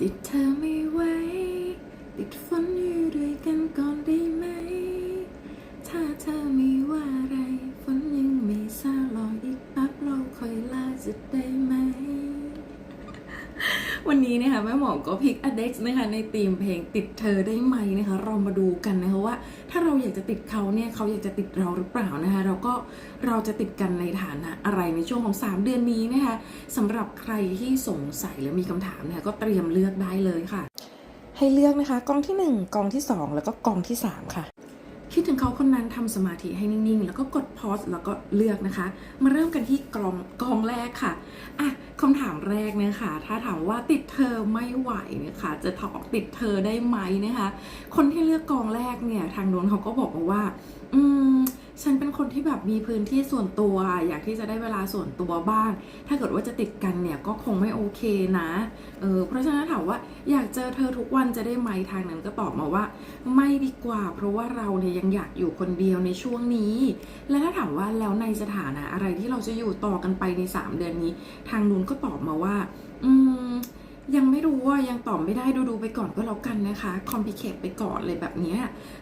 ติดเธอไม่ไหวติดฝนอยู่ด้วยกันก่อนได้ไหม ถ้าเธอไม่ว่าอะไร ฝนยังไม่ซาลอยอีกแป๊บเราค่อยลาจะได้ วันนี้นะคะแม่หมอก็พิกอเด็กซ์นะคะในธีมเพลงติดเธอได้ไหมนะคะ เรามาดูกันนะคะว่า ถ้าเราอยากจะติดเขาเนี่ยเขาอยากจะติดเราหรือเปล่านะคะเราก็เราจะติดกันในฐานะอะไรในช่วงของ 3 เดือนนี้นะคะสำหรับใครที่สงสัยหรือมีคำถามนะคะก็เตรียมเลือกได้เลยค่ะ ให้เลือกนะคะกองที่ 1กองที่ 2 แล้วก็กองที่ 3 ค่ะ คิดถึงเขาคนนั้นทำสมาธิให้นิ่งๆ แล้วก็กดพอสแล้วก็เลือกนะคะ มาเริ่มกันที่กองกองแรกค่ะอะคำถามแรกนะคะ ถ้าถามว่าติดเธอไม่ไหวนะคะ จะถอกติดเธอได้ไหมนะคะ คนที่เลือกกองแรกเนี่ย ทางโน้นเขาก็บอกมาว่า อืม ฉันเป็นคนที่แบบมีพื้นที่ส่วนตัว อยากที่จะได้เวลาส่วนตัวบ้าง ถ้าเกิดว่าจะติดกันเนี่ยก็คงไม่โอเคนะเออเพราะฉะนั้นถามว่าอยากเจอเธอทุกวันจะได้ไหมทางนั้นก็ตอบมาว่า ไม่ดีกว่า เพราะว่าเราเนี่ยยังอยากอยู่คนเดียวในช่วงนี้ และถ้าถามว่าแล้วในสถานะอะไรที่เราจะอยู่ต่อกันไปใน 3 เดือนนี้ ทางนู้นก็ตอบมาว่า อืม ยังไม่รู้ว่ายังตอบไม่ได้ดูดูไปก่อนก็แล้วกันนะคะคอมพิเคทไปก่อนเลยแบบนี้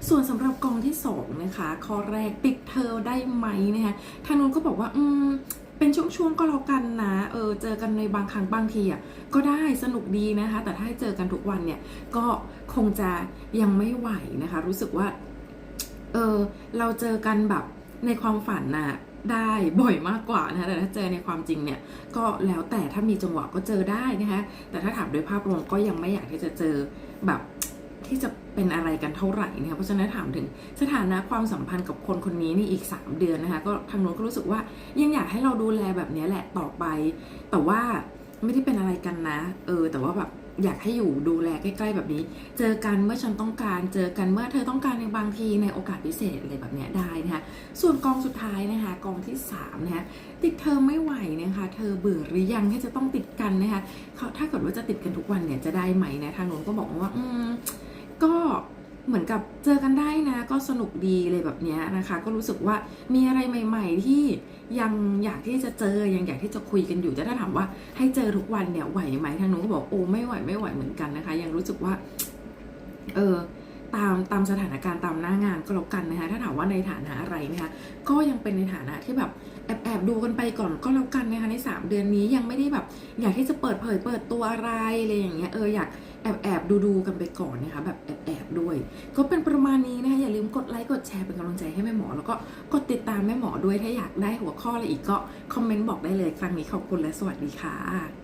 ส่วนสำหรับกองที่2นะคะข้อแรกติดเธอได้ไหมนะคะทางนู้นก็บอกว่าอืมเป็นช่วงๆก็แล้วกันนะเออเจอกันในบางครั้งบางทีอะก็ได้สนุกดีนะคะ แต่ถ้าให้เจอกันทุกวันเนี่ยก็คงจะยังไม่ไหวนะคะ รู้สึกว่าเออเราเจอกันแบบในความฝันน่ะ ได้บ่อยมากกว่านะคะแต่ถ้าเจอในความจริงเนี่ยก็แล้วแต่ถ้ามีจังหวะก็เจอได้นะคะแต่ถ้าถามโดยภาพรวมก็ยังไม่อยากที่จะเจอแบบที่จะเป็นอะไรกันเท่าไหร่นะคะเพราะฉะนั้นถามถึงสถานะความสัมพันธ์กับคนคนนี้ในอีก 3 เดือนนะคะก็ทางโน้นก็รู้สึกว่ายังอยากให้เราดูแลแบบนี้แหละต่อไป แต่ว่าไม่ได้เป็นอะไรกันนะ เออ แต่ว่าแบบ อยากให้อยู่ดูแลใกล้ๆแบบนี้ เจอกันเมื่อฉันต้องการ เจอกันเมื่อเธอต้องการในบางทีในโอกาสพิเศษอะไรแบบนี้ได้นะคะ ส่วนกองสุดท้ายนะคะ กองที่3นะคะติดเธอไม่ไหวนะคะ เธอเบื่อหรือยังที่จะต้องติดกันนะคะเขาถ้าเกิดว่าจะติดกันทุกวันเนี่ยจะได้ไหมนะทางโน้นก็บอกว่า อืมก็ เหมือนกับเจอกันได้นะก็สนุกดีเลยแบบนี้นะคะ ก็รู้สึกว่ามีอะไรใหม่ ๆ ที่ยังอยากที่จะเจอยังอยากที่จะคุยกันอยู่แต่ถ้าถามว่าให้เจอทุกวันเนี่ยไหวไหมทางนู้นก็บอกโอ้ไม่ไหวไม่ไหวเหมือนกันนะคะ ยังรู้สึกว่า เออ ตามตามสถานการณ์ตามหน้างานก็แล้วกันนะคะถ้าถามว่าในฐานะอะไรนะคะก็ยังเป็นในฐานะที่แบบแอบแอบดูกันไปก่อนก็แล้วกันนะคะใน 3 เดือนนี้ยังไม่ได้แบบ อยากที่จะเปิดเผยเปิดตัวอะไรอะไรอย่างเงี้ยเอออยากแอบแอบดูดูกันไปก่อนนะคะแบบแอบแอบด้วย ก็เป็นประมาณนี้นะคะอย่าลืมกดไลค์กดแชร์เป็นกำลังใจให้แม่หมอ แล้วก็กดติดตามแม่หมอด้วยถ้าอยากได้หัวข้ออะไรอีกก็คอมเมนต์บอกได้เลยครั้งนี้ขอบคุณและสวัสดีค่ะ